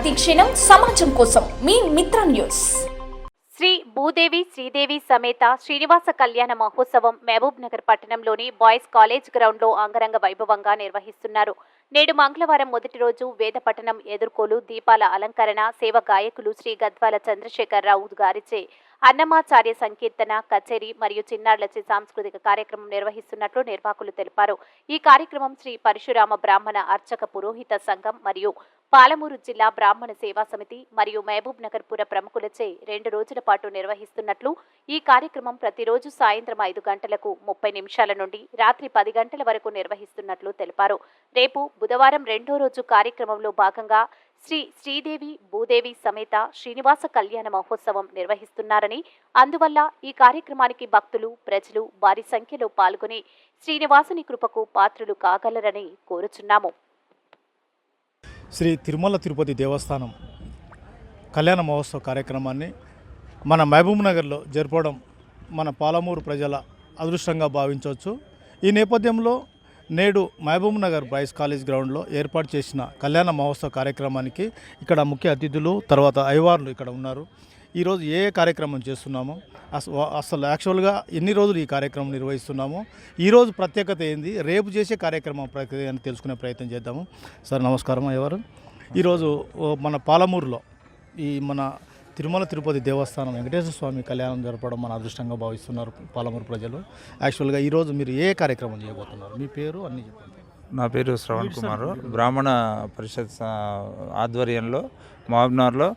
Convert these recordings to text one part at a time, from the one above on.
ప్రతిక్షణం సమాజం కోసం మీ మిత్ర న్యూస్. శ్రీ భూదేవి శ్రీదేవి సమేత శ్రీనివాస కళ్యాణ మహోత్సవం మహబూబ్ నగర్ పట్టణంలోని బాయ్స్ కాలేజ్ గ్రౌండ్లో అంగరంగ వైభవంగా నిర్వహిస్తున్నారు. నేడు మంగళవారం మొదటి రోజు వేద పట్టణం ఎదుర్కోలు దీపాల అలంకరణ సేవ గాయకులు శ్రీ గద్వాల చంద్రశేఖరరావు గారిచే అన్నమాచార్య సంకీర్తన కచేరీ మరియు చిన్నారులచే సాంస్కృతిక కార్యక్రమం నిర్వహిస్తున్నట్లు నిర్వాహకులు తెలిపారు. ఈ కార్యక్రమం శ్రీ పరశురామ బ్రాహ్మణ అర్చక పురోహిత సంఘం మరియు పాలమూరు జిల్లా బ్రాహ్మణ సేవా సమితి మరియు మహబూబ్ నగర్ పుర ప్రముఖులచే రెండు రోజుల పాటు నిర్వహిస్తున్నట్లు ఈ కార్యక్రమం ప్రతిరోజు సాయంత్రం ఐదు గంటలకు ముప్పై నిమిషాల నుండి రాత్రి పది గంటల వరకు నిర్వహిస్తున్నట్లు తెలిపారు. రేపు బుధవారం రెండో రోజు కార్యక్రమంలో భాగంగా శ్రీ శ్రీదేవి భూదేవి సమేత శ్రీనివాస కళ్యాణ మహోత్సవం నిర్వహిస్తున్నారని అందువల్ల ఈ కార్యక్రమానికి భక్తులు ప్రజలు భారీ సంఖ్యలో పాల్గొని శ్రీనివాసుని కృపకు పాత్రులు కాగలరని కోరుచున్నాము. శ్రీ తిరుమల తిరుపతి దేవస్థానం కళ్యాణ మహోత్సవ కార్యక్రమాన్ని మన మహబూబ్ నగర్లో జరపడం మన పాలమూరు ప్రజల అదృష్టంగా భావించవచ్చు. ఈ నేపథ్యంలో నేడు మహబూబ్ నగర్ బాయ్స్ కాలేజ్ గ్రౌండ్లో ఏర్పాటు చేసిన కళ్యాణ మహోత్సవ కార్యక్రమానికి ఇక్కడ ముఖ్య అతిథులు తర్వాత అయ్యవార్లు ఇక్కడ ఉన్నారు. ఈరోజు ఏ ఏ కార్యక్రమం చేస్తున్నామో అస- అసలు యాక్చువల్గా ఎన్ని రోజులు ఈ కార్యక్రమం నిర్వహిస్తున్నామో ఈరోజు ప్రత్యేకత ఏంది రేపు చేసే కార్యక్రమం ప్రత్యేకత అని తెలుసుకునే ప్రయత్నం చేద్దాము. సార్ నమస్కారం అయ్యవారు ఈరోజు మన పాలమూరులో ఈ మన తిరుమల తిరుపతి దేవస్థానం వెంకటేశ్వర స్వామి కళ్యాణం జరపడం మన అదృష్టంగా భావిస్తున్నారు పాలమూరు ప్రజలు. యాక్చువల్గా ఈరోజు మీరు ఏ కార్యక్రమం చేయబోతున్నారు? మీ పేరు అన్నీ చెప్పండి. నా పేరు శ్రవణ్ కుమార్. బ్రాహ్మణ పరిషత్ ఆధ్వర్యంలో మహబ్నార్లో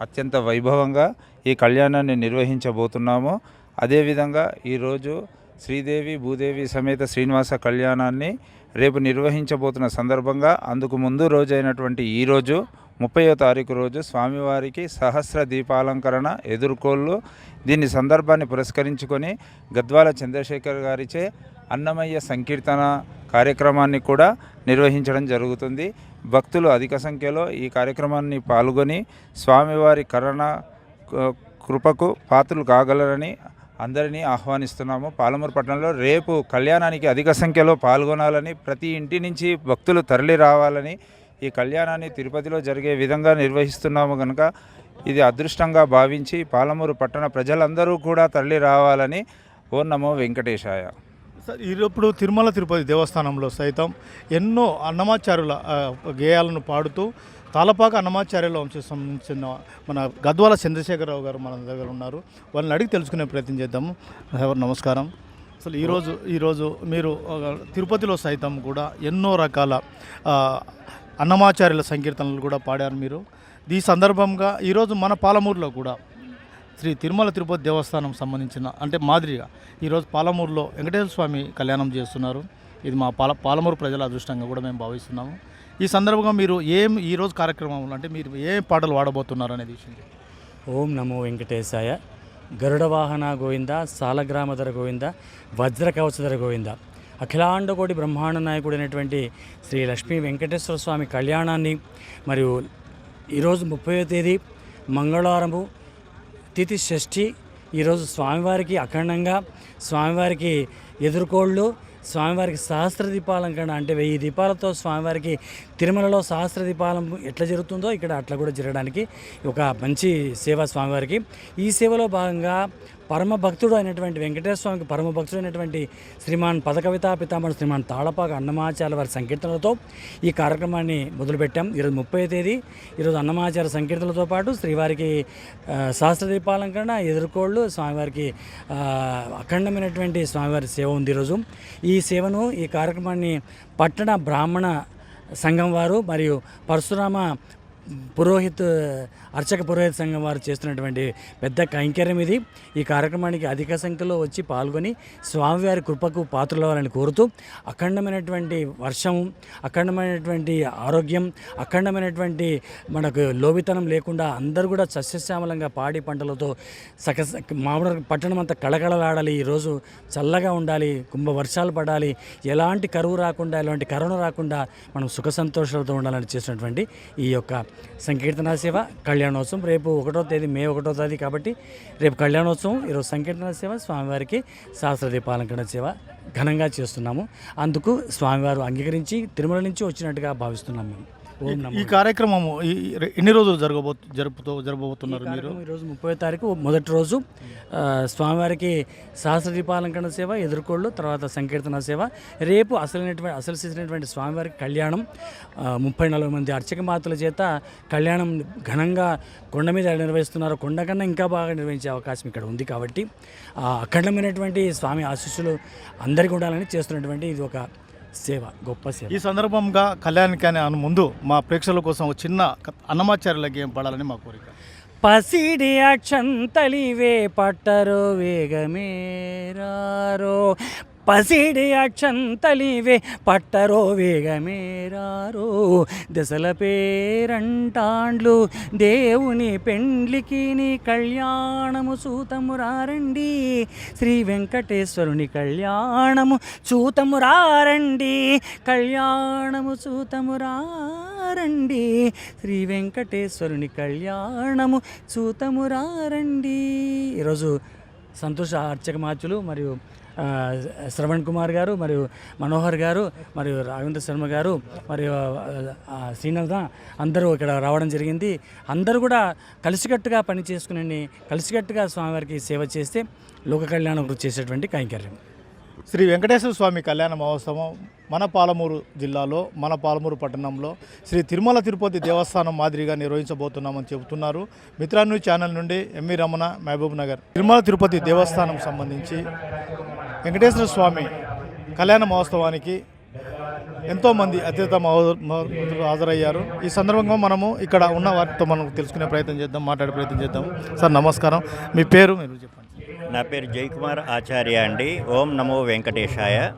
అత్యంత వైభవంగా ఈ కళ్యాణాన్ని నిర్వహించబోతున్నాము. అదేవిధంగా ఈరోజు శ్రీదేవి భూదేవి సమేత శ్రీనివాస కళ్యాణాన్ని రేపు నిర్వహించబోతున్న సందర్భంగా అందుకు ముందు రోజైనటువంటి ఈరోజు ముప్పయో తారీఖు రోజు స్వామివారికి సహస్ర దీపాలంకరణ ఎదుర్కోళ్ళు. దీని సందర్భాన్ని పురస్కరించుకొని గద్వాల చంద్రశేఖర్ గారిచే అన్నమయ్య సంకీర్తన కార్యక్రమాన్ని కూడా నిర్వహించడం జరుగుతుంది. భక్తులు అధిక సంఖ్యలో ఈ కార్యక్రమాన్ని పాల్గొని స్వామివారి కరుణ కృపకు పాత్రలు కాగలరని అందరినీ ఆహ్వానిస్తున్నాము. పాలమూరు పట్టణంలో రేపు కళ్యాణానికి అధిక సంఖ్యలో పాల్గొనాలని ప్రతి ఇంటి నుంచి భక్తులు తరలి రావాలని ఈ కళ్యాణాన్ని తిరుపతిలో జరిగే విధంగా నిర్వహిస్తున్నాము కనుక ఇది అదృష్టంగా భావించి పాలమూరు పట్టణ ప్రజలందరూ కూడా తరలి రావాలని ఓ నమో వెంకటేశాయ. ఇప్పుడు తిరుమల తిరుపతి దేవస్థానంలో సైతం ఎన్నో అన్నమాచార్యుల గేయాలను పాడుతూ తాళపాక అన్నమాచార్యుల వంశం సంబంధించిన మన గద్వాల చంద్రశేఖరరావు గారు మన దగ్గర ఉన్నారు. వాళ్ళని అడిగి తెలుసుకునే ప్రయత్నం చేద్దాము. నమస్కారం. అసలు ఈరోజు ఈరోజు మీరు తిరుపతిలో సైతం కూడా ఎన్నో రకాల అన్నమాచార్యుల సంకీర్తనలు కూడా పాడారు మీరు. ఈ సందర్భంగా ఈరోజు మన పాలమూరులో కూడా శ్రీ తిరుమల తిరుపతి దేవస్థానం సంబంధించిన అంటే మాదిరిగా ఈరోజు పాలమూరులో వెంకటేశ్వర స్వామి కళ్యాణం చేస్తున్నారు. ఇది మా పాల పాలమూరు ప్రజల అదృష్టంగా కూడా మేము భావిస్తున్నాము. ఈ సందర్భంగా మీరు ఏం ఈరోజు కార్యక్రమంలో అంటే మీరు ఏ పాటలు వాడబోతున్నారు అనేది విషయం ఓం నమో వెంకటేశాయ. గరుడ వాహన గోవింద సాలగ్రామధర గోవింద వజ్ర కవచధర గోవింద. అఖిలాండకోటి బ్రహ్మాండ నాయకుడైనటువంటి శ్రీ లక్ష్మీ వెంకటేశ్వర స్వామి కళ్యాణాన్ని మరియు ఈరోజు ముప్పయో తేదీ మంగళవారము తిథి షష్ఠి. ఈరోజు స్వామివారికి అఖండంగా స్వామివారికి ఎదుర్కోళ్ళు స్వామివారికి సహస్ర దీపాలంకరణ అంటే వెయ్యి దీపాలతో స్వామివారికి తిరుమలలో సహస్ర దీపాలం ఎట్లా జరుగుతుందో ఇక్కడ అట్లా కూడా జరగడానికి ఒక మంచి సేవ స్వామివారికి. ఈ సేవలో భాగంగా పరమ భక్తుడు అయినటువంటి వెంకటేశ్వర స్వామికి పరమ భక్తుడు అయినటువంటి శ్రీమాన్ పదకవితా పితామహుడు శ్రీమాన్ తాళపాక అన్నమాచార్య వారి సంకీర్తనలతో ఈ కార్యక్రమాన్ని మొదలుపెట్టాం. ఈరోజు ముప్పై తేదీ. ఈరోజు అన్నమాచార్య సంకీర్తనలతో పాటు శ్రీవారికి సహస్ర దీపాలంకరణ ఎదుర్కోళ్ళు స్వామివారికి అఖండమైనటువంటి స్వామివారి సేవ ఉంది ఈరోజు. ఈ సేవను ఈ కార్యక్రమాన్ని పట్టణ బ్రాహ్మణ సంఘం వారు మరియు పరశురామ పురోహిత్ అర్చక పురోహిత సంఘం వారు చేస్తున్నటువంటి పెద్ద కైంకర్యం ఇది. ఈ కార్యక్రమానికి అధిక సంఖ్యలో వచ్చి పాల్గొని స్వామివారి కృపకు పాత్రలవ్వాలని కోరుతూ అఖండమైనటువంటి వర్షం అఖండమైనటువంటి ఆరోగ్యం అఖండమైనటువంటి మనకు లోబితనం లేకుండా అందరూ కూడా సస్యశ్యామలంగా పాడి పంటలతో సక మామూలు పట్టణం అంతా కళకళలాడాలి. ఈరోజు చల్లగా ఉండాలి కుంభ వర్షాలు పడాలి. ఎలాంటి కరువు రాకుండా ఎలాంటి కరోనా రాకుండా మనం సుఖ సంతోషాలతో ఉండాలని చేసినటువంటి ఈ యొక్క సంకీర్తన సేవ కళ్యాణోత్సవం. రేపు ఒకటో తేదీ మే ఒకటో తేదీ కాబట్టి రేపు కళ్యాణోత్సవం. ఈరోజు సంకీర్తన సేవ స్వామివారికి శాస్త్ర దీపాలంకరణ సేవ ఘనంగా చేస్తున్నాము. అందుకు స్వామివారు అంగీకరించి తిరుమల నుంచి వచ్చినట్టుగా భావిస్తున్నాం మేము. ఈ ఈ ఎన్ని రోజులు జరగబో జరుపుతూ జరగబోతున్నారు మీరు? కార్యక్రమం ఈరోజు ముప్పై తారీఖు మొదటి రోజు. స్వామివారికి సహస్ర దీపాలంకరణ సేవ ఎదుర్కోళ్ళు తర్వాత సంకీర్తన సేవ. రేపు అసలైనటువంటి అసలు చేసినటువంటి స్వామివారికి కళ్యాణం. ముప్పై నలభై మంది అర్చక మాతల చేత కళ్యాణం ఘనంగా కొండ మీద నిర్వహిస్తున్నారు. కొండ కన్నా ఇంకా బాగా నిర్వహించే అవకాశం ఇక్కడ ఉంది కాబట్టి అఖండమైనటువంటి స్వామి ఆశీస్సులు అందరికీ ఉండాలని చేస్తున్నటువంటి ఇది ఒక సేవ గొప్ప సేవ. ఈ సందర్భంగా కళ్యాణానికి అనే ముందు మా ప్రేక్షకుల కోసం ఒక చిన్న అన్నమాచార్యులకి ఏం పడాలని మా కోరిక. పసిడి అక్షంతలివే పట్టరో వేగమేరారో పసిడి అక్షంతలివే పట్టరో వేగమేరారో దశల పేరంటాండ్లు దేవుని పెండ్లికి నీ కళ్యాణము సూతము రారండి. శ్రీ వెంకటేశ్వరుని కళ్యాణము చూతము రారండి. కళ్యాణము చూతము రారండి. శ్రీ వెంకటేశ్వరుని కళ్యాణము చూతము రారండి. ఈరోజు సంతోష అర్చక మార్చులు మరియు శ్రవణ్ కుమార్ గారు మరియు మనోహర్ గారు మరియు రాఘవేంద్ర శర్మ గారు మరియు ఆ, శ్రీనాథ అందరూ ఇక్కడ రావడం జరిగింది. అందరూ కూడా కలిసికట్టుగా పని చేసుకుని కలిసికట్టుగా స్వామివారికి సేవ చేస్తే లోక కళ్యాణం చేసేటువంటి కైంకర్యం. శ్రీ వెంకటేశ్వర స్వామి కళ్యాణ మహోత్సవం మన పాలమూరు జిల్లాలో మన పాలమూరు పట్టణంలో శ్రీ తిరుమల తిరుపతి దేవస్థానం మాదిరిగా నిర్వహించబోతున్నామని చెబుతున్నారు. మిత్రాన్యూ ఛానల్ నుండి ఎంవి రమణ మహబూబ్ నగర్ తిరుమల తిరుపతి దేవస్థానం సంబంధించి వెంకటేశ్వర స్వామి కళ్యాణ మహోత్సవానికి ఎంతోమంది అత్యుత మహో- మహోదరులు హాజరయ్యారు. ఈ సందర్భంగా మనము ఇక్కడ ఉన్న వారితో మనం తెలుసుకునే ప్రయత్నం చేద్దాం మాట్లాడే ప్రయత్నం చేద్దాం. సార్ నమస్కారం. మీ పేరు మీరు చెప్పండి. నా పేరు జయకుమార్ ఆచార్య అండి. ఓం నమో వెంకటేశాయ.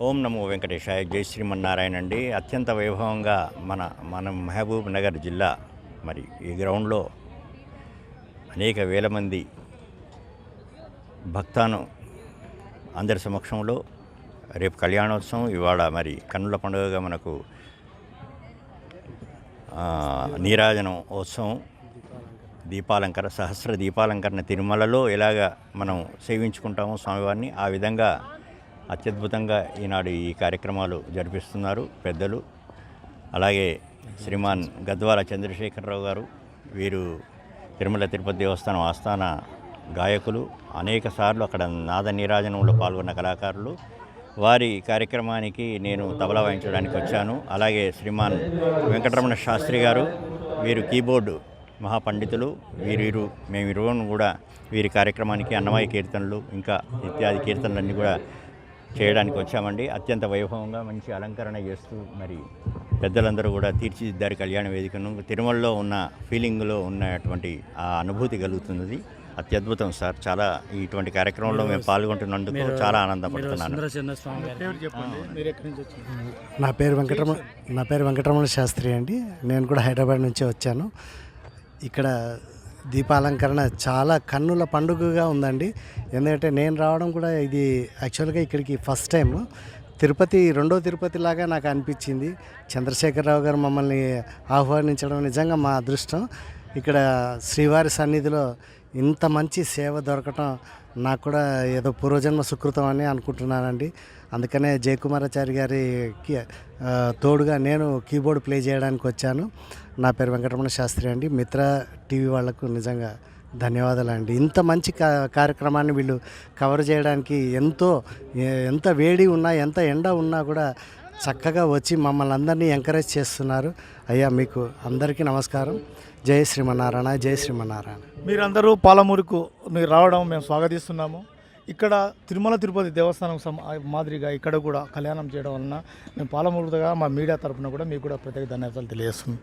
ఓం నమో వెంకటేశాయ. జై శ్రీమన్నారాయణ అండి. అత్యంత వైభవంగా మన మన మహబూబ్ నగర్ జిల్లా మరి ఈ గ్రౌండ్లో అనేక వేల మంది భక్తాను అందరి సమక్షంలో రేపు కళ్యాణోత్సవం ఇవాళ మరి కన్నుల పండుగగా మనకు నీరాజనం ఉత్సవం దీపాలంకర సహస్ర దీపాలంకరణ తిరుమలలో ఎలాగ మనం సేవించుకుంటామో స్వామివారిని ఆ విధంగా అత్యద్భుతంగా ఈనాడు ఈ కార్యక్రమాలు జరిపిస్తున్నారు పెద్దలు. అలాగే శ్రీమాన్ గద్వాల చంద్రశేఖరరావు గారు వీరు తిరుమల తిరుపతి దేవస్థానం ఆస్థాన గాయకులు అనేక సార్లు అక్కడ నాద నీరాజనంలో పాల్గొన్న కళాకారులు. వారి కార్యక్రమానికి నేను తబలా వాయించడానికి వచ్చాను. అలాగే శ్రీమాన్ వెంకటరమణ శాస్త్రి గారు వీరు కీబోర్డు మహాపండితులు వీరిరు మేము ఇరువును కూడా వీరి కార్యక్రమానికి అన్నమయ్య కీర్తనలు ఇంకా ఇత్యాది కీర్తనలన్నీ కూడా చేయడానికి వచ్చామండి. అత్యంత వైభవంగా మంచి అలంకరణ చేస్తూ మరి పెద్దలందరూ కూడా తీర్చిదిద్దారు కళ్యాణ వేదికను. తిరుమలలో ఉన్న ఫీలింగ్లో ఉన్నటువంటి ఆ అనుభూతి కలుగుతున్నది. అత్యద్భుతం సార్. చాలా ఇటువంటి కార్యక్రమంలో మేము పాల్గొంటున్నందుకు చాలా ఆనందపడుతున్నాను. సుందరచంద్ర స్వామి గారు. పేరు చెప్పండి. మీరు ఎక్కడి నుంచి వచ్చారు? నా పేరు వెంకటరమణ నా పేరు వెంకటరమణ శాస్త్రి అండి. నేను కూడా హైదరాబాద్ నుంచే వచ్చాను. ఇక్కడ దీపాలంకరణ చాలా కన్నుల పండుగగా ఉందండి. ఎందుకంటే నేను రావడం కూడా ఇది యాక్చువల్గా ఇక్కడికి ఫస్ట్ టైం తిరుపతి రెండో తిరుపతి లాగా నాకు అనిపించింది. చంద్రశేఖరరావు గారు మమ్మల్ని ఆహ్వానించడం నిజంగా మా అదృష్టం. ఇక్కడ శ్రీవారి సన్నిధిలో ఇంత మంచి సేవ దొరకటం నాకు కూడా ఏదో పూర్వజన్మ సుకృతం అని అనుకుంటున్నానండి. అందుకనే జయకుమారాచారి గారికి తోడుగా నేను కీబోర్డ్ ప్లే చేయడానికి వచ్చాను. నా పేరు వెంకటరమణ శాస్త్రి అండి. మిత్ర టీవీ వాళ్ళకు నిజంగా ధన్యవాదాలు అండి ఇంత మంచి కా కార్యక్రమాన్ని వీళ్ళు కవర్ చేయడానికి ఎంతో ఎంత వేడి ఉన్నా ఎంత ఎండ ఉన్నా కూడా చక్కగా వచ్చి మమ్మల్ని అందరినీ ఎంకరేజ్ చేస్తున్నారు. అయ్యా మీకు అందరికీ నమస్కారం. జై శ్రీమన్నారాయణ జై శ్రీమన్నారాయణ. మీరందరూ పాలమూరుకు మీరు రావడం మేము స్వాగతిస్తున్నాము. ఇక్కడ తిరుమల తిరుపతి దేవస్థానం సమ మాదిరిగా ఇక్కడ కూడా కళ్యాణం చేయడం వలన మేము పాలమూరుగా మా మీడియా తరఫున కూడా మీకు కూడా ప్రత్యేక ధన్యవాదాలు తెలియజేస్తున్నాం.